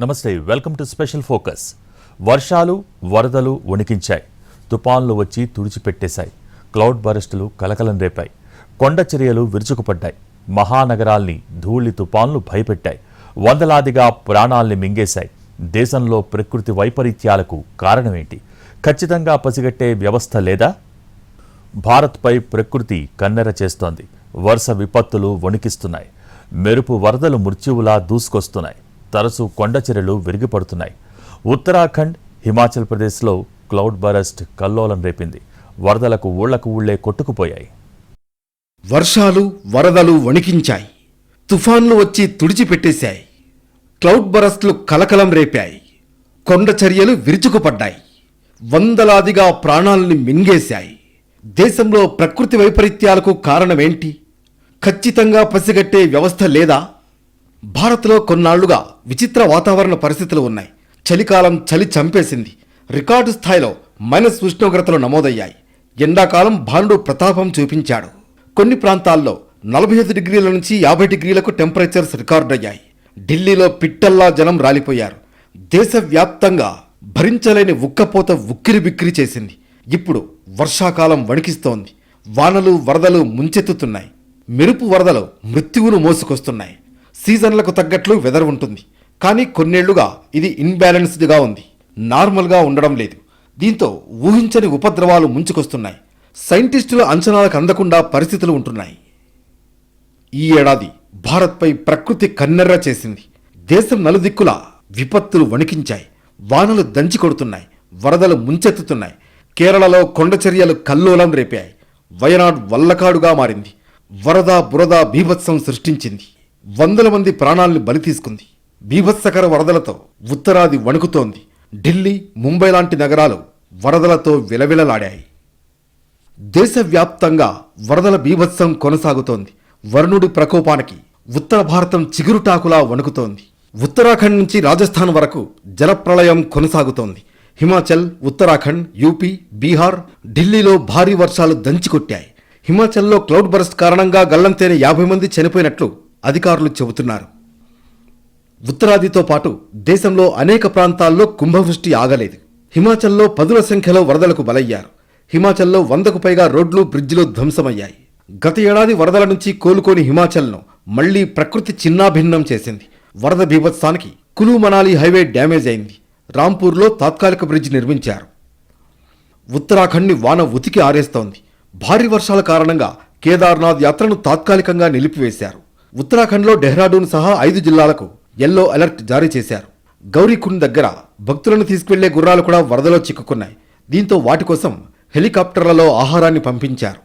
నమస్తే welcome to special focus. వర్షాలు వరదలు వణికించాయి. తుపాన్లు వచ్చి తుడిచిపెట్టేశాయి. క్లౌడ్ బరస్టులు కలకలం రేపాయి. కొండ చర్యలు విరుచుకుపడ్డాయి. మహానగరాల్ని ధూళి తుపాన్లు భయపెట్టాయి. వందలాదిగా ప్రాణాల్ని మింగేశాయి. దేశంలో ప్రకృతి వైపరీత్యాలకు కారణమేంటి? ఖచ్చితంగా పసిగట్టే వ్యవస్థ లేదా? భారత్పై ప్రకృతి కన్నెర చేస్తోంది. వరుస విపత్తులు వణికిస్తున్నాయి. మెరుపు వరదలు మృత్యువులా దూసుకొస్తున్నాయి. తరచూ కొండచెరలు విరిగిపడుతున్నాయి. ఉత్తరాఖండ్ హిమాచల్ ప్రదేశ్లో క్లౌడ్ బరస్ట్ కల్లోలం రేపింది. వరదలకు ఊళ్ళకు ఊళ్ళే కొట్టుకుపోయాయి. వర్షాలు వరదలు వణికించాయి. తుఫాన్లు వచ్చి తుడిచిపెట్టేశాయి. క్లౌడ్ బరస్ట్లు కలకలం రేపాయి. కొండ చర్యలు విరుచుకుపడ్డాయి. వందలాదిగా ప్రాణాల్ని మింగేశాయి. దేశంలో ప్రకృతి వైపరీత్యాలకు కారణమేంటి? ఖచ్చితంగా పసిగట్టే వ్యవస్థ లేదా? భారత్లో కొన్నాళ్ళుగా విచిత్ర వాతావరణ పరిస్థితులు ఉన్నాయి. చలికాలం చలి చంపేసింది. రికార్డు స్థాయిలో మైనస్ ఉష్ణోగ్రతలు నమోదయ్యాయి. ఎండాకాలం భానుడు ప్రతాపం చూపించాడు. కొన్ని ప్రాంతాల్లో నలభై ఐదు డిగ్రీల నుంచి యాభై డిగ్రీలకు టెంపరేచర్స్ రికార్డయ్యాయి. ఢిల్లీలో పిట్టల్లా జనం రాలిపోయారు. దేశవ్యాప్తంగా భరించలేని ఉక్కపోత ఉక్కిరి బిక్కిరి చేసింది. ఇప్పుడు వర్షాకాలం వణికిస్తోంది. వానలు వరదలు ముంచెత్తుతున్నాయి. మెరుపు వరదలు మృత్యువును మోసుకొస్తున్నాయి. సీజన్లకు తగ్గట్లు వెదర్ ఉంటుంది. కానీ కొన్నేళ్ళుగా ఇది ఇన్బ్యాలెన్స్డ్గా ఉంది. నార్మల్గా ఉండడం లేదు. దీంతో ఊహించని ఉపద్రవాలు ముంచుకొస్తున్నాయి. సైంటిస్టుల అంచనాలకు అందకుండా పరిస్థితులు ఉంటున్నాయి. ఈ ఏడాది భారత్పై ప్రకృతి కన్నెర్ర చేసింది. దేశం నలుదిక్కులా విపత్తులు వణికించాయి. వానలు దంచి కొడుతున్నాయి. వరదలు ముంచెత్తుతున్నాయి. కేరళలో కొండ చర్యలు కల్లోలం రేపాయి. వయనాడ్ వల్లకాడుగా మారింది. వరద బురద బీభత్సం సృష్టించింది. వందల మంది ప్రాణాల్ని బలి తీసుకుంది. బీభత్సకర వరదలతో ఉత్తరాది వణుకుతోంది. ఢిల్లీ ముంబై లాంటి నగరాలు వరదలతో విలవిలలాడాయి. దేశవ్యాప్తంగా వరదల బీభత్సం కొనసాగుతోంది. వరుణుడి ప్రకోపానికి ఉత్తర భారతం చిగురుటాకులా వణుకుతోంది. ఉత్తరాఖండ్ నుంచి రాజస్థాన్ వరకు జలప్రళయం కొనసాగుతోంది. హిమాచల్ ఉత్తరాఖండ్ యూపీ బీహార్ ఢిల్లీలో భారీ వర్షాలు దంచికొట్టాయి. హిమాచల్లో క్లౌడ్ బరస్ట్ కారణంగా గల్లంతైన యాభై మంది చనిపోయినట్లు అధికారులు చెబుతున్నారు. ఉత్తరాదితో పాటు దేశంలో అనేక ప్రాంతాల్లో కుంభవృష్టి ఆగలేదు. హిమాచల్లో పదుల సంఖ్యలో వరదలకు బలయ్యారు. హిమాచల్లో వందకు పైగా రోడ్లు బ్రిడ్జిలు ధ్వంసమయ్యాయి. గత ఏడాది వరదల నుంచి కోలుకోని హిమాచల్ను మళ్ళీ ప్రకృతి చిన్నాభిన్నం చేసింది. వరద బీభత్సానికి కులు మనాలి హైవే డ్యామేజ్ అయింది. రాంపూర్లో తాత్కాలిక బ్రిడ్జ్ నిర్మించారు. ఉత్తరాఖండ్ని వాన ఉతికి ఆరేస్తోంది. భారీ వర్షాల కారణంగా కేదార్నాథ్ యాత్రను తాత్కాలికంగా నిలిపివేశారు. ఉత్తరాఖండ్లో డెహ్రాడూన్ సహా ఐదు జిల్లాలకు ఎల్లో అలర్ట్ జారీ చేశారు. గౌరీకుండ్ దగ్గర భక్తులను తీసుకువెళ్ళే గుర్రాలు కూడా వరదలో చిక్కుకున్నాయి. దీంతో వాటి కోసం హెలికాప్టర్లలో ఆహారాన్ని పంపించారు.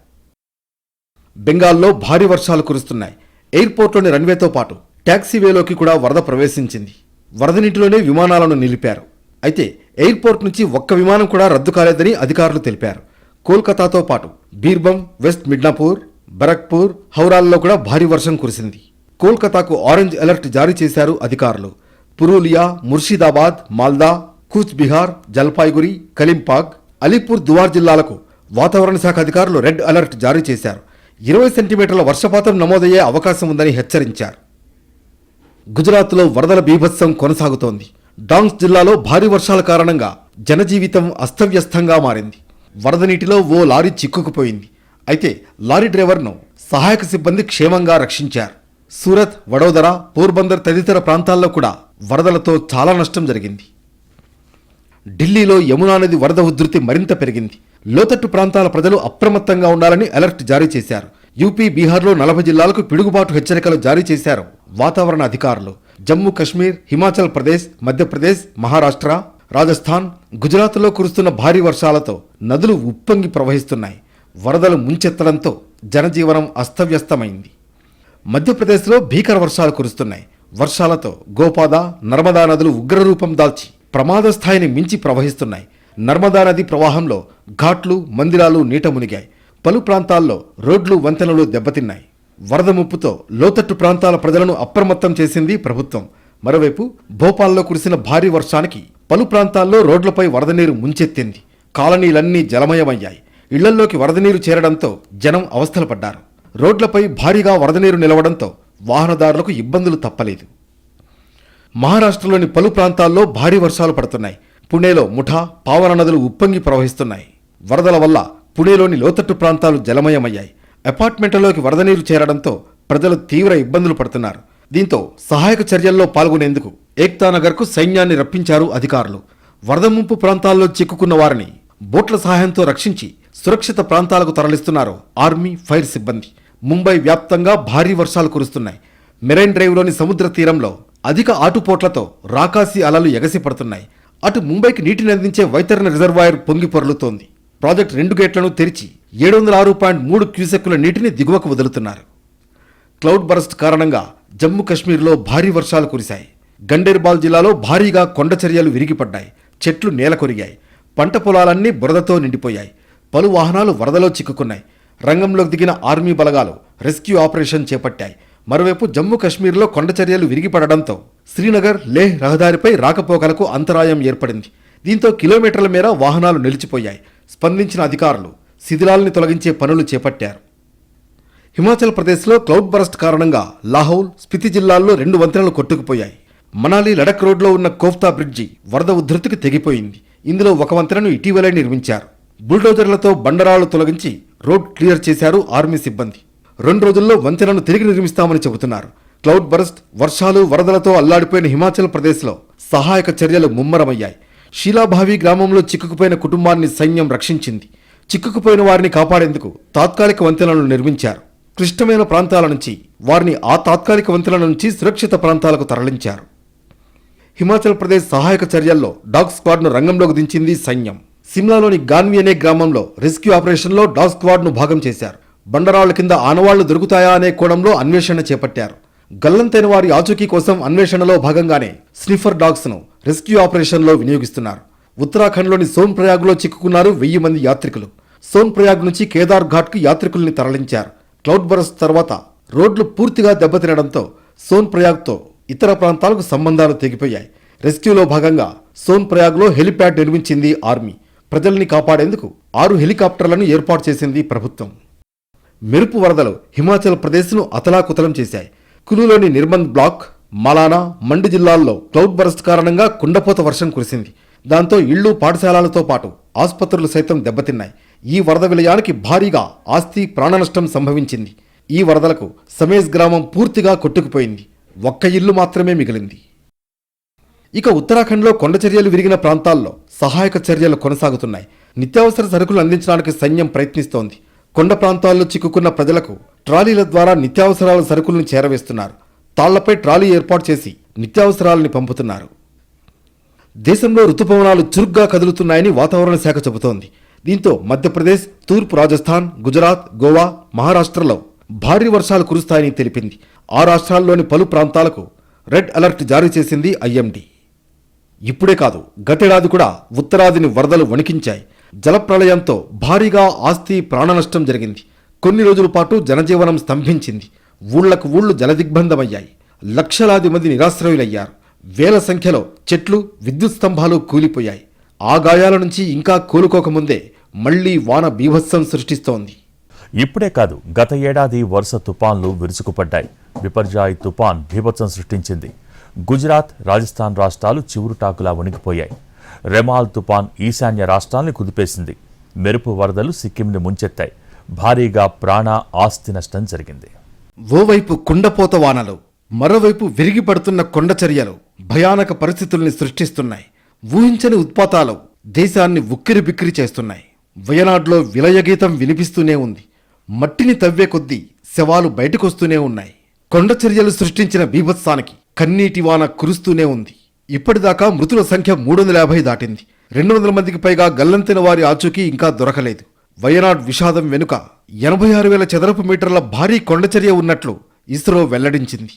బెంగాల్లో భారీ వర్షాలు కురుస్తున్నాయి. ఎయిర్పోర్ట్లోని రన్వేతో పాటు ట్యాక్సీవేలోకి కూడా వరద ప్రవేశించింది. వరద నీటిలోనే విమానాలను నిలిపారు. అయితే ఎయిర్పోర్ట్ నుంచి ఒక్క విమానం కూడా రద్దు కాలేదని అధికారులు తెలిపారు. కోల్కతాతో పాటు బీర్బం వెస్ట్ మిడ్నాపూర్ బరక్పూర్ హౌరాల్లో కూడా భారీ వర్షం కురిసింది. కోల్కతాకు ఆరెంజ్ అలర్ట్ జారీ చేశారు అధికారులు. పురూలియా ముర్షిదాబాద్ మాల్దా కూచ్బిహార్ జల్పాయిగురి కలింపాక్ కలింపాగ్ అలీపూర్ దువార్ జిల్లాలకు వాతావరణ శాఖ అధికారులు రెడ్ అలర్ట్ జారీ చేశారు. ఇరవై సెంటీమీటర్ల వర్షపాతం నమోదయ్యే అవకాశం ఉందని హెచ్చరించారు. గుజరాత్లో వరదల బీభత్సం కొనసాగుతోంది. డాంగ్స్ జిల్లాలో భారీ వర్షాల కారణంగా జనజీవితం అస్తవ్యస్తంగా మారింది. వరద నీటిలో ఓ లారీ చిక్కుకుపోయింది. అయితే లారీ డ్రైవర్ను సహాయక సిబ్బంది క్షేమంగా రక్షించారు. సూరత్ వడోదర పోర్బందర్ తదితర ప్రాంతాల్లో కూడా వరదలతో చాలా నష్టం జరిగింది. ఢిల్లీలో యమునా నది వరద ఉధృతి మరింత పెరిగింది. లోతట్టు ప్రాంతాల ప్రజలు అప్రమత్తంగా ఉండాలని అలర్ట్ జారీ చేశారు. యూపీ బీహార్లో నలభై జిల్లాలకు పిడుగుబాటు హెచ్చరికలు జారీ చేశారు వాతావరణ అధికారులు. జమ్మూ కశ్మీర్ హిమాచల్ ప్రదేశ్ మధ్యప్రదేశ్ మహారాష్ట్ర రాజస్థాన్ గుజరాత్లో కురుస్తున్న భారీ వర్షాలతో నదులు ఉప్పొంగి ప్రవహిస్తున్నాయి. వరదలు ముంచెత్తడంతో జనజీవనం అస్తవ్యస్తమైంది. మధ్యప్రదేశ్లో భీకర వర్షాలు కురుస్తున్నాయి. వర్షాలతో గోపాద నర్మదా నదులు ఉగ్రరూపం దాల్చి ప్రమాద స్థాయిని మించి ప్రవహిస్తున్నాయి. నర్మదా నది ప్రవాహంలో ఘాట్లు మందిరాలు నీట మునిగాయి. పలు ప్రాంతాల్లో రోడ్లు వంతెనలు దెబ్బతిన్నాయి. వరద ముప్పుతో లోతట్టు ప్రాంతాల ప్రజలను అప్రమత్తం చేసింది ప్రభుత్వం. మరోవైపు భోపాల్లో కురిసిన భారీ వర్షానికి పలు ప్రాంతాల్లో రోడ్లపై వరద నీరు ముంచెత్తింది. కాలనీలన్నీ జలమయమయ్యాయి. ఇళ్ళల్లోకి వరద నీరు చేరడంతో జనం అవస్థలు పడ్డారు. రోడ్లపై భారీగా వరద నీరు నిలవడంతో వాహనదారులకు ఇబ్బందులు తప్పలేదు. మహారాష్ట్రలోని పలు ప్రాంతాల్లో భారీ వర్షాలు పడుతున్నాయి. పుణేలో ముఠా పావన నదులు ఉప్పొంగి ప్రవహిస్తున్నాయి. వరదల వల్ల పుణేలోని లోతట్టు ప్రాంతాలు జలమయమయ్యాయి. అపార్ట్మెంట్లలోకి వరద నీరు చేరడంతో ప్రజలు తీవ్ర ఇబ్బందులు పడుతున్నారు. దీంతో సహాయక చర్యల్లో పాల్గొనేందుకు ఏక్తానగర్కు సైన్యాన్ని రప్పించారు అధికారులు. వరద ముంపు ప్రాంతాల్లో చిక్కుకున్న వారిని బోట్ల సహాయంతో రక్షించి సురక్షిత ప్రాంతాలకు తరలిస్తున్నారు ఆర్మీ ఫైర్ సిబ్బంది. ముంబై వ్యాప్తంగా భారీ వర్షాలు కురుస్తున్నాయి. మెరైన్ డ్రైవ్లోని సముద్ర తీరంలో అధిక ఆటుపోట్లతో రాకాసి అలలు ఎగసిపడుతున్నాయి. అటు ముంబైకి నీటిని అందించే వైతరణ రిజర్వాయర్ పొంగి పొరలుతోంది. ప్రాజెక్ట్ రెండు గేట్లను తెరిచి ఏడు వందల ఆరు పాయింట్ మూడు క్యూసెక్కుల నీటిని దిగువకు వదులుతున్నారు. క్లౌడ్ బరస్ట్ కారణంగా జమ్మూ కశ్మీర్లో భారీ వర్షాలు కురిశాయి. గండేర్బాల్ జిల్లాలో భారీగా కొండ చర్యలు విరిగిపడ్డాయి. చెట్లు నేల కొరిగాయి పంట పొలాలన్నీ బురదతో నిండిపోయాయి. పలు వాహనాలు వరదలో చిక్కుకున్నాయి. రంగంలోకి దిగిన ఆర్మీ బలగాలు రెస్క్యూ ఆపరేషన్ చేపట్టాయి. మరోవైపు జమ్మూ కశ్మీర్లో కొండ చర్యలు విరిగిపడడంతో శ్రీనగర్ లేహ్ రహదారిపై రాకపోకలకు అంతరాయం ఏర్పడింది. దీంతో కిలోమీటర్ల మేర వాహనాలు నిలిచిపోయాయి. స్పందించిన అధికారులు శిథిలాలని తొలగించే పనులు చేపట్టారు. హిమాచల్ ప్రదేశ్లో క్లౌడ్ బరస్ట్ కారణంగా లాహౌల్ స్పితి జిల్లాల్లో రెండు వంతెనలు కొట్టుకుపోయాయి. మనాలి లడక్ రోడ్లో ఉన్న కోఫ్తా బ్రిడ్జి వరద ఉధృతికి తెగిపోయింది. ఇందులో ఒక వంతెనను ఇటీవలే నిర్మించారు. బుల్డోజర్లతో బండరాళ్ళు తొలగించి రోడ్ క్లియర్ చేశారు ఆర్మీ సిబ్బంది. రెండు రోజుల్లో వంతెనను తిరిగి నిర్మిస్తామని చెబుతున్నారు. క్లౌడ్ బరస్ట్ వర్షాలు వరదలతో అల్లాడిపోయిన హిమాచల్ ప్రదేశ్లో సహాయక చర్యలు ముమ్మరమయ్యాయి. షీలాభావి గ్రామంలో చిక్కుకుపోయిన కుటుంబాన్ని సైన్యం రక్షించింది. చిక్కుకుపోయిన వారిని కాపాడేందుకు తాత్కాలిక వంతెనలను నిర్మించారు. క్లిష్టమైన ప్రాంతాల నుంచి వారిని ఆ తాత్కాలిక వంతెనల నుంచి సురక్షిత ప్రాంతాలకు తరలించారు. హిమాచల్ ప్రదేశ్ సహాయక చర్యల్లో డాగ్ స్క్వాడ్ను రంగంలోకి దించింది సైన్యం. సిమ్లాలోని గాన్వి అనే గ్రామంలో రెస్క్యూ ఆపరేషన్లో డాగ్ స్క్వాడ్ను భాగం చేశారు. బండరాళ్ళ కింద ఆనవాళ్ళు దొరుకుతాయా అనే కోణంలో అన్వేషణ చేపట్టారు. గల్లంతైన వారి ఆచూకీ కోసం అన్వేషణలో భాగంగానే స్నిఫర్ డాగ్స్ను రెస్క్యూ ఆపరేషన్లో వినియోగిస్తున్నారు. ఉత్తరాఖండ్లోని సోన్ ప్రయాగ్లో చిక్కుకున్నారు వెయ్యి మంది యాత్రికులు. సోన్ ప్రయాగ్ నుంచి కేదార్ ఘాట్కు యాత్రికుల్ని తరలించారు. క్లౌడ్ బరస్ తర్వాత రోడ్లు పూర్తిగా దెబ్బతినడంతో సోన్ ప్రయాగ్తో ఇతర ప్రాంతాలకు సంబంధాలు తెగిపోయాయి. రెస్క్యూలో భాగంగా సోన్ ప్రయాగ్లో హెలిప్యాడ్ నిర్మించింది ఆర్మీ. ప్రజల్ని కాపాడేందుకు ఆరు హెలికాప్టర్లను ఏర్పాటు చేసింది ప్రభుత్వం. మెరుపు వరదలు హిమాచల్ ప్రదేశ్ను అతలాకుతలం చేశాయి. కులులోని నిర్బంద్ బ్లాక్ మలానా మండి జిల్లాల్లో క్లౌడ్ బరస్ట్ కారణంగా కుండపోత వర్షం కురిసింది. దాంతో ఇళ్ళు పాఠశాలలతో పాటు ఆసుపత్రులు సైతం దెబ్బతిన్నాయి. ఈ వరద విలయానికి భారీగా ఆస్తి ప్రాణనష్టం సంభవించింది. ఈ వరదలకు సమేజ్ గ్రామం పూర్తిగా కొట్టుకుపోయింది. ఒక్క ఇల్లు మాత్రమే మిగిలింది. ఇక ఉత్తరాఖండ్లో కొండ చర్యలు విరిగిన ప్రాంతాల్లో సహాయక చర్యలు కొనసాగుతున్నాయి. నిత్యావసర సరుకులు అందించడానికి సైన్యం ప్రయత్నిస్తోంది. కొండ ప్రాంతాల్లో చిక్కుకున్న ప్రజలకు ట్రాలీల ద్వారా నిత్యావసరాల సరుకులను చేరవేస్తున్నారు. తాళ్ళపై ట్రాలీ ఏర్పాటు చేసి నిత్యావసరాలని పంపుతున్నారు. దేశంలో రుతుపవనాలు చురుగ్గా కదులుతున్నాయని వాతావరణ శాఖ చెబుతోంది. దీంతో మధ్యప్రదేశ్ తూర్పు రాజస్థాన్ గుజరాత్ గోవా మహారాష్ట్రలో భారీ వర్షాలు కురుస్తాయని తెలిపింది. ఆ రాష్ట్రాల్లోని పలు ప్రాంతాలకు రెడ్ అలర్ట్ జారీ చేసింది ఐఎండీ. ఇప్పుడే కాదు గతేడాది కూడా ఉత్తరాదిని వరదలు వణికించాయి. జలప్రళయంతో భారీగా ఆస్తి ప్రాణనష్టం జరిగింది. కొన్ని రోజుల పాటు జనజీవనం స్తంభించింది. ఊళ్ళకు ఊళ్ళు జలదిగ్బంధమయ్యాయి. లక్షలాది మంది నిరాశ్రయులయ్యారు. వేల సంఖ్యలో చెట్లు విద్యుత్ స్తంభాలు కూలిపోయాయి. ఆ గాయాల నుంచి ఇంకా కోలుకోకముందే మళ్ళీ వాన బీభత్సం సృష్టిస్తోంది. ఇప్పుడే కాదు గత ఏడాది వరుస తుపాన్లు విరుచుకుపడ్డాయి. బిపర్జాయ్ తుపాన్ బీభత్సం సృష్టించింది. గుజరాత్ రాజస్థాన్ రాష్ట్రాలు చివురుటాకులా వణికిపోయాయి. రెమాల్ తుపాన్ ఈశాన్య రాష్ట్రాల్ని కుదిపేసింది. మెరుపు వరదలు సిక్కింని ముంచెత్తాయి. భారీగా ప్రాణ ఆస్తి నష్టం జరిగింది. ఓవైపు కుండపోత వానలు మరోవైపు విరిగిపడుతున్న కొండ చర్యలు భయానక పరిస్థితుల్ని సృష్టిస్తున్నాయి. ఊహించని ఉత్పాతాలు దేశాన్ని ఉక్కిరి బిక్కిరి చేస్తున్నాయి. వయనాడ్లో విలయగీతం వినిపిస్తూనే ఉంది. మట్టిని తవ్వే కొద్దీ శవాలు బయటకొస్తూనే ఉన్నాయి. కొండ చర్యలు సృష్టించిన బీభత్సానికి కన్నీటి వాన కురుస్తూనే ఉంది. ఇప్పటిదాకా మృతుల సంఖ్య మూడు వందల యాభై దాటింది. రెండు వందల మందికి పైగా గల్లంతిన వారి ఆచూకీ ఇంకా దొరకలేదు. వయనాడ్ విషాదం వెనుక ఎనభై ఆరు వేల చదరపు మీటర్ల భారీ కొండచర్య ఉన్నట్లు ఇస్రో వెల్లడించింది.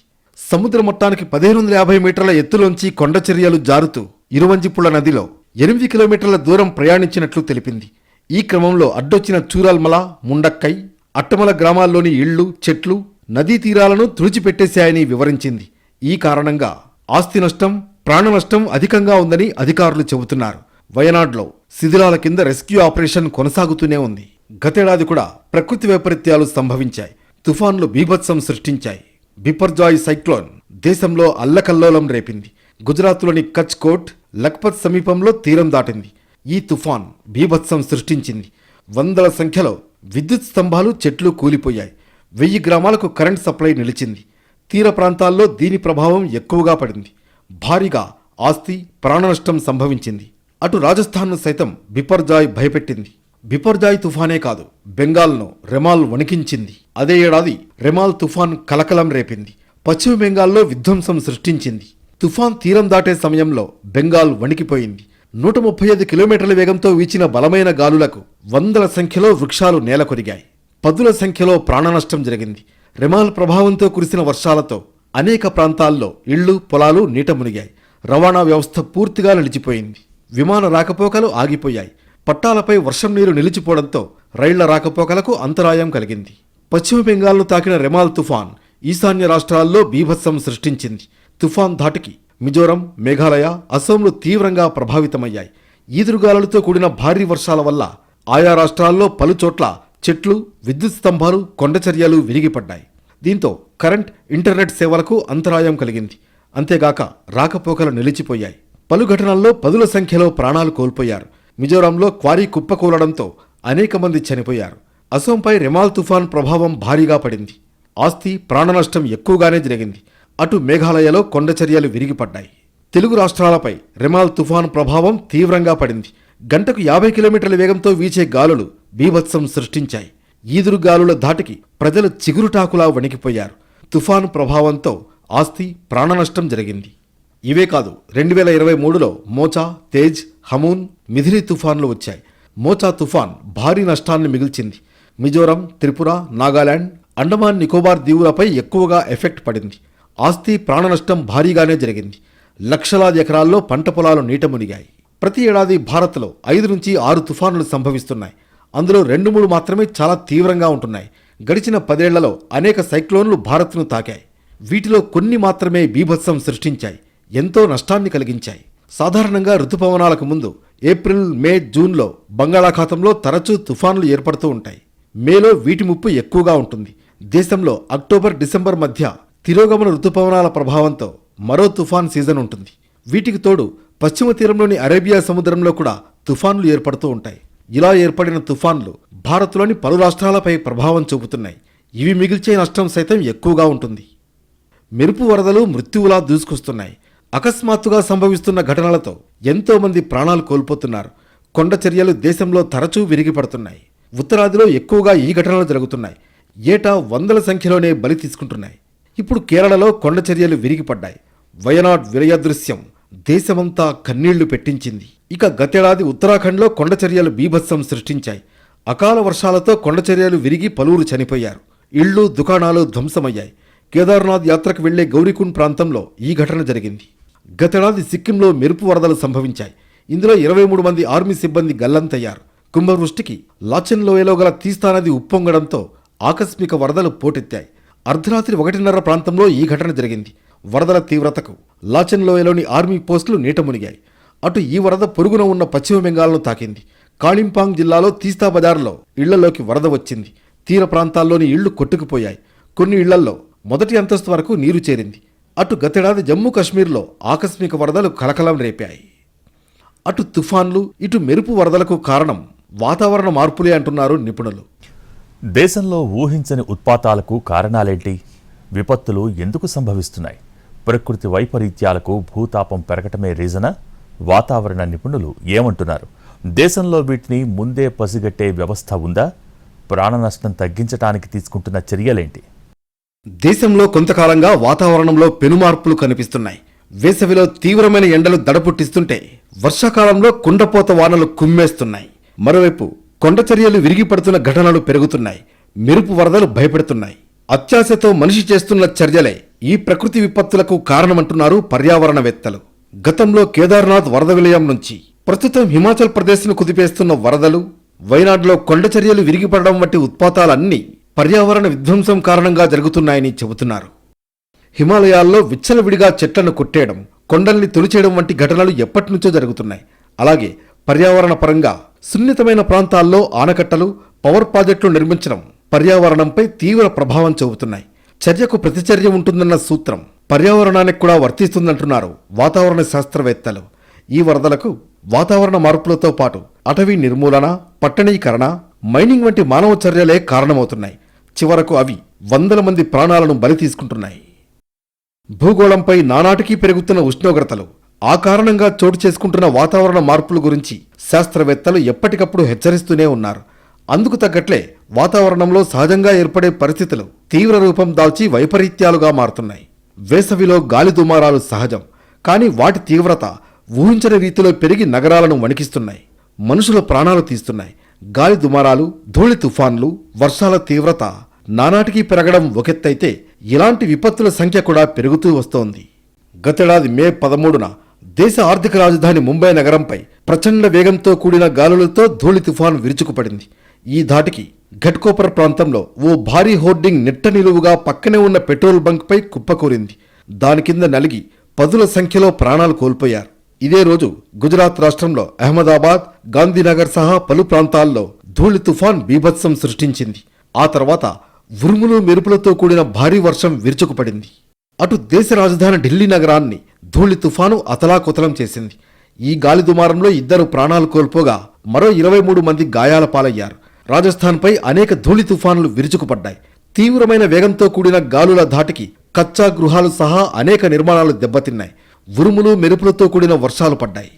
సముద్ర మొత్తానికి పదిహేను వందల యాభై మీటర్ల ఎత్తులోంచి కొండచర్యలు జారుతూ ఇరువంజిపుళ్ళ నదిలో ఎనిమిది కిలోమీటర్ల దూరం ప్రయాణించినట్లు తెలిపింది. ఈ క్రమంలో అడ్డొచ్చిన చూరాల్మల ముండక్కై అట్టమల గ్రామాల్లోని ఇళ్ళు చెట్లు నదీ తీరాలను తుడిచిపెట్టేశాయని వివరించింది. ఈ కారణంగా ఆస్తి నష్టం ప్రాణ నష్టం అధికంగా ఉందని అధికారులు చెబుతున్నారు. వయనాడ్లో శిథిలాల కింద రెస్క్యూ ఆపరేషన్ కొనసాగుతూనే ఉంది. గతేడాది కూడా ప్రకృతి వైపరీత్యాలు సంభవించాయి. తుఫాన్లు బీభత్సం సృష్టించాయి. బిపర్జాయ్ సైక్లోన్ దేశంలో అల్లకల్లోలం రేపింది. గుజరాత్లోని కచ్ కోట్ లఖ్పత్ సమీపంలో తీరం దాటింది. ఈ తుఫాన్ బీభత్సం సృష్టించింది. వందల సంఖ్యలో విద్యుత్ స్తంభాలు చెట్లు కూలిపోయాయి. వెయ్యి గ్రామాలకు కరెంట్ సప్లై నిలిచింది. తీర ప్రాంతాల్లో దీని ప్రభావం ఎక్కువగా పడింది. భారీగా ఆస్తి ప్రాణనష్టం సంభవించింది. అటు రాజస్థాన్ను సైతం బిపర్జాయ్ భయపెట్టింది. బిపర్జాయ్ తుఫానే కాదు బెంగాల్ను రెమాల్ వణికించింది. అదే ఏడాది రెమాల్ తుఫాన్ కలకలం రేపింది. పశ్చిమ బెంగాల్లో విధ్వంసం సృష్టించింది. తుఫాన్ తీరం దాటే సమయంలో బెంగాల్ వణికిపోయింది. నూట ముప్పై ఐదు కిలోమీటర్ల వేగంతో వీచిన బలమైన గాలులకు వందల సంఖ్యలో వృక్షాలు నేలకొరిగాయి. పదుల సంఖ్యలో ప్రాణనష్టం జరిగింది. రెమాల్ ప్రభావంతో కురిసిన వర్షాలతో అనేక ప్రాంతాల్లో ఇళ్ళు పొలాలు నీట మునిగాయి. రవాణా వ్యవస్థ పూర్తిగా నిలిచిపోయింది. విమాన రాకపోకలు ఆగిపోయాయి. పట్టాలపై వర్షం నీరు నిలిచిపోవడంతో రైళ్ళ రాకపోకలకు అంతరాయం కలిగింది. పశ్చిమ బెంగాల్ను తాకిన రెమాల్ తుఫాన్ ఈశాన్య రాష్ట్రాల్లో బీభత్సం సృష్టించింది. తుఫాన్ ధాటికి మిజోరం మేఘాలయ అసోంలు తీవ్రంగా ప్రభావితమయ్యాయి. ఈదురుగాలులతో కూడిన భారీ వర్షాల వల్ల ఆయా రాష్ట్రాల్లో పలుచోట్ల చెట్లు విద్యుత్ స్తంభాలు కొండచర్యలు విరిగిపడ్డాయి. దీంతో కరెంట్ ఇంటర్నెట్ సేవలకు అంతరాయం కలిగింది. అంతేగాక రాకపోకలు నిలిచిపోయాయి. పలు ఘటనల్లో పదుల సంఖ్యలో ప్రాణాలు కోల్పోయారు. మిజోరాంలో క్వారీ కుప్పకూలడంతో అనేక మంది చనిపోయారు. అసోంపై రెమాల్ తుఫాన్ ప్రభావం భారీగా పడింది. ఆస్తి ప్రాణనష్టం ఎక్కువగానే జరిగింది. అటు మేఘాలయలో కొండచర్యలు విరిగిపడ్డాయి. తెలుగు రాష్ట్రాలపై రెమాల్ తుఫాన్ ప్రభావం తీవ్రంగా పడింది. గంటకు యాభై కిలోమీటర్ల వేగంతో వీచే గాలులు బీభత్సం సృష్టించాయి. ఈదురు గాలుల ధాటికి ప్రజలు చిగురుటాకులా వణికిపోయారు. తుఫాను ప్రభావంతో ఆస్తి ప్రాణనష్టం జరిగింది. ఇవే కాదు రెండు వేల ఇరవై మూడులో మోచా తేజ్ హమూన్ మిథిలి తుఫాన్లు వచ్చాయి. మోచా తుఫాన్ భారీ నష్టాన్ని మిగిల్చింది. మిజోరం త్రిపుర నాగాలాండ్ అండమాన్ నికోబార్ దీవులపై ఎక్కువగా ఎఫెక్ట్ పడింది. ఆస్తి ప్రాణనష్టం భారీగానే జరిగింది. లక్షలాది ఎకరాల్లో పంట పొలాలు నీట మునిగాయి. ప్రతి ఏడాది భారత్లో ఐదు నుంచి ఆరు తుఫానులు సంభవిస్తున్నాయి. అందులో రెండు మూడు మాత్రమే చాలా తీవ్రంగా ఉంటున్నాయి. గడిచిన పదేళ్ళలో అనేక సైక్లోన్లు భారత్ను తాకాయి. వీటిలో కొన్ని మాత్రమే బీభత్సం సృష్టించాయి. ఎంతో నష్టాన్ని కలిగించాయి. సాధారణంగా ఋతుపవనాలకు ముందు ఏప్రిల్ మే జూన్లో బంగాళాఖాతంలో తరచూ తుఫానులు ఏర్పడుతూ ఉంటాయి. మేలో వీటి ముప్పు ఎక్కువగా ఉంటుంది. దేశంలో అక్టోబర్ డిసెంబర్ మధ్య తిరోగమన ఋతుపవనాల ప్రభావంతో మరో తుఫాన్ సీజన్ ఉంటుంది. వీటికి తోడు పశ్చిమ తీరంలోని అరేబియా సముద్రంలో కూడా తుఫాన్లు ఏర్పడుతూ ఉంటాయి. ఇలా ఏర్పడిన తుఫాన్లు భారత్లోని పలు రాష్ట్రాలపై ప్రభావం చూపుతున్నాయి. ఇవి మిగిల్చే నష్టం సైతం ఎక్కువగా ఉంటుంది. మెరుపు వరదలు మృత్యువులా దూసుకొస్తున్నాయి. అకస్మాత్తుగా సంభవిస్తున్న ఘటనలతో ఎంతోమంది ప్రాణాలు కోల్పోతున్నారు. కొండ చర్యలు దేశంలో తరచూ విరిగిపడుతున్నాయి. ఉత్తరాదిలో ఎక్కువగా ఈ ఘటనలు జరుగుతున్నాయి. ఏటా వందల సంఖ్యలోనే బలి తీసుకుంటున్నాయి. ఇప్పుడు కేరళలో కొండ చర్యలు విరిగిపడ్డాయి. వయనాడ్ విరయదృశ్యం దేశమంతా కన్నీళ్ళు పెట్టించింది. ఇక గతేడాది ఉత్తరాఖండ్లో కొండచర్యలు బీభత్సం సృష్టించాయి. అకాల వర్షాలతో కొండచర్యలు విరిగి పలువురు చనిపోయారు. ఇళ్ళు దుకాణాలు ధ్వంసమయ్యాయి. కేదార్నాథ్ యాత్రకు వెళ్ళే గౌరీకుండ్ ప్రాంతంలో ఈ ఘటన జరిగింది. గతేడాది సిక్కింలో మెరుపు వరదలు సంభవించాయి. ఇందులో ఇరవై మూడు మంది ఆర్మీ సిబ్బంది గల్లంతయ్యారు. కుంభవృష్టికి లాచెన్ లోయలో గల తీస్తా నది ఉప్పొంగడంతో ఆకస్మిక వరదలు పోటెత్తాయి. అర్ధరాత్రి ఒకటిన్నర ప్రాంతంలో ఈ ఘటన జరిగింది. వరదల తీవ్రతకు లాచెన్ లోయలోని ఆర్మీ పోస్టులు నీట మునిగాయి. అటు ఈ వరద పొరుగున ఉన్న పశ్చిమ బెంగాల్ను తాకింది. కాళింపాంగ్ జిల్లాలో తీస్తా బజార్లో ఇళ్ళలోకి వరద వచ్చింది. తీర ప్రాంతాల్లోని ఇళ్ళు కొట్టుకుపోయాయి. కొన్ని ఇళ్ళల్లో మొదటి అంతస్తు వరకు నీరు చేరింది. అటు గతేడాది జమ్మూ కాశ్మీర్లో ఆకస్మిక వరదలు కలకలం రేపాయి. అటు తుఫాన్లు ఇటు మెరుపు వరదలకు కారణం వాతావరణ మార్పులే అంటున్నారు నిపుణులు. దేశంలో ఊహించని ఉత్పాతాలకు కారణాలేంటి? విపత్తులు ఎందుకు సంభవిస్తున్నాయి? ప్రకృతి వైపరీత్యాలకు భూతాపం పెరగటమే రీజనా వాతావరణ నిపుణులు ఏమంటున్నారు? దేశంలో వీటిని ముందే పసిగట్టే వ్యవస్థ ఉందా? ప్రాణ నష్టం తగ్గించడానికి తీసుకుంటున్న చర్యలేంటి? దేశంలో కొంతకాలంగా వాతావరణంలో పెనుమార్పులు కనిపిస్తున్నాయి. వేసవిలో తీవ్రమైన ఎండలు దడపుట్టిస్తుంటే వర్షాకాలంలో కుండపోత వానలు కుమ్మేస్తున్నాయి. మరోవైపు కొండచర్యలు విరిగిపడుతున్న ఘటనలు పెరుగుతున్నాయి. మెరుపు వరదలు భయపెడుతున్నాయి. అత్యాశతో మనిషి చేస్తున్న చర్యలే ఈ ప్రకృతి విపత్తులకు కారణమంటున్నారు పర్యావరణవేత్తలు. గతంలో కేదార్నాథ్ వరద విలయం నుంచి ప్రస్తుతం హిమాచల్ ప్రదేశ్ను కుదిపేస్తున్న వరదలు వైనాడ్లో కొండచర్యలు విరిగిపడడం వంటి ఉత్పాతాలన్నీ పర్యావరణ విధ్వంసం కారణంగా జరుగుతున్నాయని చెబుతున్నారు. హిమాలయాల్లో విచ్చలవిడిగా చెట్లను కొట్టేయడం కొండల్ని తొలిచేయడం వంటి ఘటనలు ఎప్పటినుంచో జరుగుతున్నాయి. అలాగే పర్యావరణ పరంగా సున్నితమైన ప్రాంతాల్లో ఆనకట్టలు పవర్ ప్రాజెక్టులు నిర్మించడం పర్యావరణంపై తీవ్ర ప్రభావం చూపుతున్నాయి. చర్యకు ప్రతిచర్య ఉంటుందన్న సూత్రం పర్యావరణానికి కూడా వర్తిస్తుందంటున్నారు వాతావరణ శాస్త్రవేత్తలు. ఈ వరదలకు వాతావరణ మార్పులతో పాటు అటవీ నిర్మూలన పట్టణీకరణ మైనింగ్ వంటి మానవ చర్యలే కారణమవుతున్నాయి. చివరకు అవి వందల మంది ప్రాణాలను బలి తీసుకుంటున్నాయి. భూగోళంపై నానాటికీ పెరుగుతున్న ఉష్ణోగ్రతలు ఆ కారణంగా చోటు చేసుకుంటున్న వాతావరణ మార్పుల గురించి శాస్త్రవేత్తలు ఎప్పటికప్పుడు హెచ్చరిస్తూనే ఉన్నారు. అందుకు తగ్గట్లే వాతావరణంలో సహజంగా ఏర్పడే పరిస్థితులు తీవ్ర రూపం దాల్చి వైపరీత్యాలుగా మారుతున్నాయి. వేసవిలో గాలి దుమారాలు సహజం కానీ వాటి తీవ్రత ఊహించని రీతిలో పెరిగి నగరాలను వణికిస్తున్నాయి. మనుషుల ప్రాణాలు తీస్తున్నాయి. గాలి దుమారాలు ధూళి తుఫాన్లు వర్షాల తీవ్రత నానాటికి పెరగడం ఒకెత్తైతే ఇలాంటి విపత్తుల సంఖ్య కూడా పెరుగుతూ వస్తోంది. గతేడాది మే పదమూడున దేశ ఆర్థిక రాజధాని ముంబై నగరంపై ప్రచండ వేగంతో కూడిన గాలులతో ధూళి తుఫాను విరుచుకుపడింది. ఈ ధాటికి ఘట్కోపర్ ప్రాంతంలో ఓ భారీ హోర్డింగ్ నిట్ట నిలువుగా పక్కనే ఉన్న పెట్రోల్ బంక్పై కుప్పకూరింది దాని కింద నలిగి పదుల సంఖ్యలో ప్రాణాలు కోల్పోయారు. ఇదే రోజు గుజరాత్ రాష్ట్రంలో అహ్మదాబాద్ గాంధీనగర్ సహా పలు ప్రాంతాల్లో ధూళి తుఫాన్ బీభత్సం సృష్టించింది. ఆ తర్వాత ఉరుములు మెరుపులతో కూడిన భారీ వర్షం విరుచుకుపడింది. అటు దేశ రాజధాని ఢిల్లీ నగరాన్ని ధూళి తుఫాను అతలాకుతలం చేసింది. ఈ గాలి దుమారంలో ఇద్దరు ప్రాణాలు కోల్పోగా మరో ఇరవై మూడు మంది గాయాల పాలయ్యారు. రాజస్థాన్పై అనేక ధూళి తుఫానులు విరుచుకుపడ్డాయి. తీవ్రమైన వేగంతో కూడిన గాలుల ధాటికి కచ్చా గృహాలు సహా అనేక నిర్మాణాలు దెబ్బతిన్నాయి. ఉరుములు మెరుపులతో కూడిన వర్షాలు పడ్డాయి.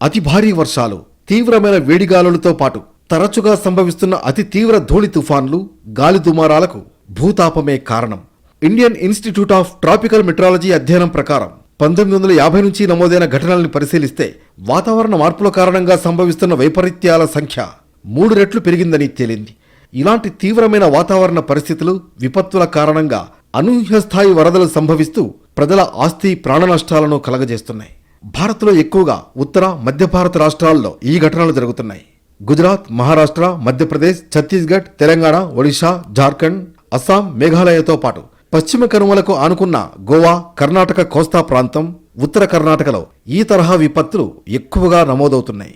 అతి భారీ వర్షాలు తీవ్రమైన వేడిగాలులతో పాటు తరచుగా సంభవిస్తున్న అతి తీవ్ర ధూళి తుఫాన్లు గాలి దుమారాలకు భూతాపమే కారణం. Indian Institute of Tropical Meteorology అధ్యయనం ప్రకారం పంతొమ్మిది వందల యాభై నుంచి నమోదైన ఘటనల్ని పరిశీలిస్తే వాతావరణ మార్పుల కారణంగా సంభవిస్తున్న వైపరీత్యాల సంఖ్య మూడు రెట్లు పెరిగిందని తేలింది. ఇలాంటి తీవ్రమైన వాతావరణ పరిస్థితులు విపత్తుల కారణంగా అనూహ్య స్థాయి వరదలు సంభవిస్తూ ప్రజల ఆస్తి ప్రాణ నష్టాలను కలగజేస్తున్నాయి. భారత్లో ఎక్కువగా ఉత్తర మధ్య భారత రాష్ట్రాల్లో ఈ ఘటనలు జరుగుతున్నాయి. గుజరాత్ మహారాష్ట్ర మధ్యప్రదేశ్ ఛత్తీస్గఢ్ తెలంగాణ ఒడిశా జార్ఖండ్ అస్సాం మేఘాలయతో పాటు పశ్చిమ కనుమలకు ఆనుకున్న గోవా కర్ణాటక కోస్తా ప్రాంతం ఉత్తర కర్ణాటకలో ఈ తరహా విపత్తులు ఎక్కువగా నమోదవుతున్నాయి.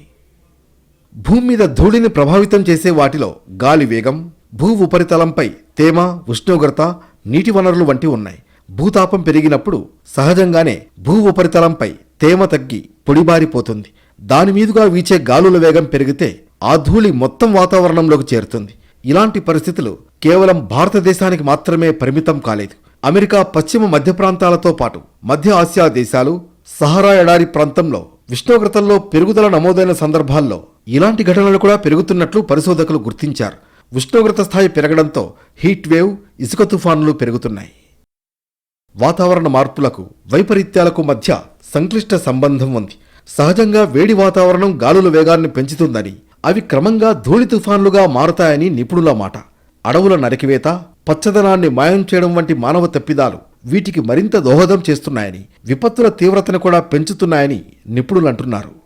భూమి మీద ధూళిని ప్రభావితం చేసే వాటిలో గాలి వేగం భూ ఉపరితలంపై తేమ ఉష్ణోగ్రత నీటి వనరులు వంటి ఉన్నాయి. భూతాపం పెరిగినప్పుడు సహజంగానే భూ ఉపరితలంపై తేమ తగ్గి పొడిబారిపోతుంది. దాని మీదుగా వీచే గాలుల వేగం పెరిగితే ఆ ధూళి మొత్తం వాతావరణంలోకి చేరుతుంది. ఇలాంటి పరిస్థితులు కేవలం భారతదేశానికి మాత్రమే పరిమితం కాలేదు. అమెరికా పశ్చిమ మధ్య ప్రాంతాలతో పాటు మధ్య ఆసియా దేశాలు సహారా ఎడారి ప్రాంతంలో ఉష్ణోగ్రతల్లో పెరుగుదల నమోదైన సందర్భాల్లో ఇలాంటి ఘటనలు కూడా పెరుగుతున్నట్లు పరిశోధకులు గుర్తించారు. ఉష్ణోగ్రత స్థాయి పెరగడంతో హీట్ వేవ్ ఇసుక తుఫానులు పెరుగుతున్నాయి. వాతావరణ మార్పులకు వైపరీత్యాలకు మధ్య సంక్లిష్ట సంబంధం ఉంది. సహజంగా వేడి వాతావరణం గాలుల వేగాన్ని పెంచుతుందని అవి క్రమంగా ధూళి తుఫాన్లుగా మారుతాయని నిపుణుల మాట. అడవుల నరికివేత పచ్చదనాన్ని మాయం చేయడం వంటి మానవ తప్పిదాలు వీటికి మరింత దోహదం చేస్తున్నాయని విపత్తుల తీవ్రతను కూడా పెంచుతున్నాయని నిపుణులు అంటున్నారు.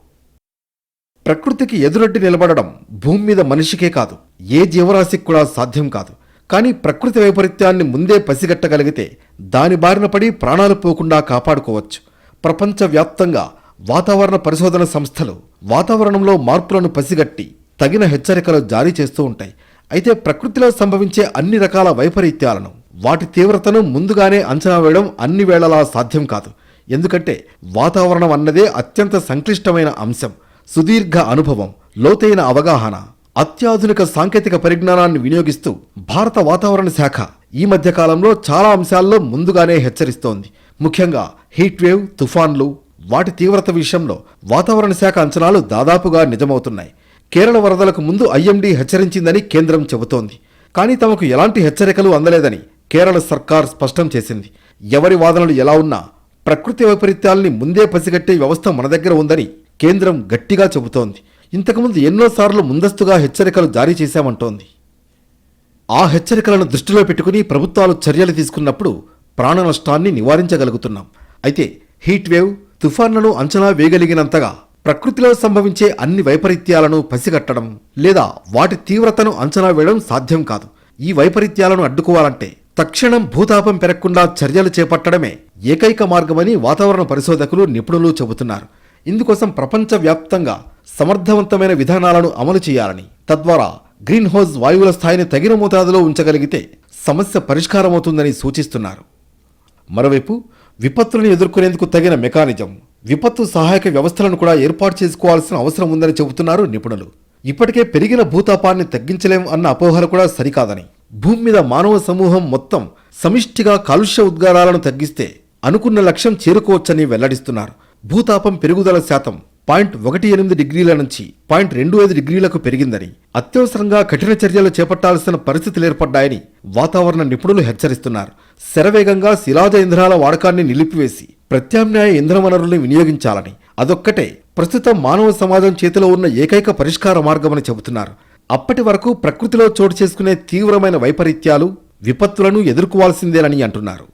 ప్రకృతికి ఎదురొడ్డి నిలబడడం భూమి మీద మనిషికే కాదు ఏ జీవరాశికి కూడా సాధ్యం కాదు. కానీ ప్రకృతి వైపరీత్యాన్ని ముందే పసిగట్టగలిగితే దాని బారిన పడి ప్రాణాలు పోకుండా కాపాడుకోవచ్చు. ప్రపంచవ్యాప్తంగా వాతావరణ పరిశోధన సంస్థలు వాతావరణంలో మార్పులను పసిగట్టి తగిన హెచ్చరికలు జారీ చేస్తూ ఉంటాయి. అయితే ప్రకృతిలో సంభవించే అన్ని రకాల వైపరీత్యాలను వాటి తీవ్రతను ముందుగానే అంచనా వేయడం అన్ని వేళలా సాధ్యం కాదు. ఎందుకంటే వాతావరణం అన్నదే అత్యంత సంక్లిష్టమైన అంశం. సుదీర్ఘ అనుభవం లోతైన అవగాహన అత్యాధునిక సాంకేతిక పరిజ్ఞానాన్ని వినియోగిస్తూ భారత వాతావరణ శాఖ ఈ మధ్య కాలంలో చాలా అంశాల్లో ముందుగానే హెచ్చరిస్తోంది. ముఖ్యంగా హీట్ వేవ్ తుఫాన్లు వాటి తీవ్రత విషయంలో వాతావరణ శాఖ అంచనాలు దాదాపుగా నిజమవుతున్నాయి. కేరళ వరదలకు ముందు ఐఎండీ హెచ్చరించిందని కేంద్రం చెబుతోంది. కానీ తమకు ఎలాంటి హెచ్చరికలు అందలేదని కేరళ సర్కార్ స్పష్టం చేసింది. ఎవరి వాదనలు ఎలా ఉన్నా ప్రకృతి వైపరీత్యాల్ని ముందే పసిగట్టే వ్యవస్థ మన దగ్గర ఉందని కేంద్రం గట్టిగా చెబుతోంది. ఇంతకుముందు ఎన్నోసార్లు ముందస్తుగా హెచ్చరికలు జారీ చేశామంటోంది. ఆ హెచ్చరికలను దృష్టిలో పెట్టుకుని ప్రభుత్వాలు చర్యలు తీసుకున్నప్పుడు ప్రాణ నష్టాన్ని నివారించగలుగుతున్నాం. అయితే హీట్ వేవ్ తుఫాన్లను అంచనా వేయగలిగినంతగా ప్రకృతిలో సంభవించే అన్ని వైపరీత్యాలను పసిగట్టడం లేదా వాటి తీవ్రతను అంచనా వేయడం సాధ్యం కాదు. ఈ వైపరీత్యాలను అడ్డుకోవాలంటే తక్షణం భూతాపం పెరగకుండా చర్యలు చేపట్టడమే ఏకైక మార్గమని వాతావరణ పరిశోధకులు నిపుణులు చెబుతున్నారు. ఇందుకోసం ప్రపంచవ్యాప్తంగా సమర్థవంతమైన విధానాలను అమలు చేయాలని తద్వారా గ్రీన్ హౌస్ వాయువుల స్థాయిని తగిన మోతాదులో ఉంచగలిగితే సమస్య పరిష్కారమవుతుందని సూచిస్తున్నారు. మరోవైపు విపత్తులను ఎదుర్కొనేందుకు తగిన మెకానిజం విపత్తు సహాయక వ్యవస్థలను కూడా ఏర్పాటు చేసుకోవాల్సిన అవసరం ఉందని చెబుతున్నారు నిపుణులు. ఇప్పటికే పెరిగిన భూతాపాన్ని తగ్గించలేం అన్న అపోహలు కూడా సరికాదని. భూమి మీద మానవ సమూహం మొత్తం సమిష్టిగా కాలుష్య ఉద్గారాలను తగ్గిస్తే అనుకున్న లక్ష్యం చేరుకోవచ్చని వెల్లడిస్తున్నారు. భూతాపం పెరుగుదల శాతం పాయింట్ ఒకటి ఎనిమిది డిగ్రీల నుంచి పాయింట్ రెండు ఐదు డిగ్రీలకు పెరిగిందని అత్యవసరంగా కఠిన చర్యలు చేపట్టాల్సిన పరిస్థితులు ఏర్పడ్డాయని వాతావరణ నిపుణులు హెచ్చరిస్తున్నారు. శరవేగంగా శిలాజ ఇంధనాల వాడకాన్ని నిలిపివేసి ప్రత్యామ్నాయ ఇంధన వనరుల్ని వినియోగించాలని అదొక్కటే ప్రస్తుతం మానవ సమాజం చేతిలో ఉన్న ఏకైక పరిష్కార మార్గమని చెబుతున్నారు. అప్పటి వరకు ప్రకృతిలో చోటు చేసుకునే తీవ్రమైన వైపరీత్యాలు విపత్తులను ఎదుర్కోవాల్సిందేనని అంటున్నారు.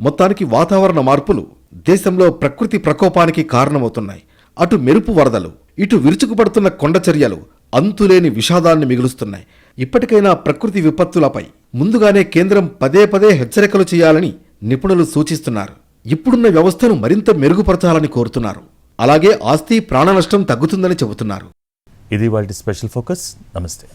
మొత్తానికి వాతావరణ మార్పులు దేశంలో ప్రకృతి ప్రకోపానికి కారణమవుతున్నాయి. అటు మెరుపు వరదలు ఇటు విరుచుకుపడుతున్న కొండ చర్యలు అంతులేని విషాదాన్ని మిగులుస్తున్నాయి. ఇప్పటికైనా ప్రకృతి విపత్తులపై ముందుగానే కేంద్రం పదే పదే హెచ్చరికలు చేయాలని నిపుణులు సూచిస్తున్నారు. ఇప్పుడున్న వ్యవస్థను మరింత మెరుగుపరచాలని కోరుతున్నారు. అలాగే ఆస్తి ప్రాణ నష్టం తగ్గుతుందని చెబుతున్నారు. ఇది వాటి స్పెషల్ ఫోకస్. నమస్తే.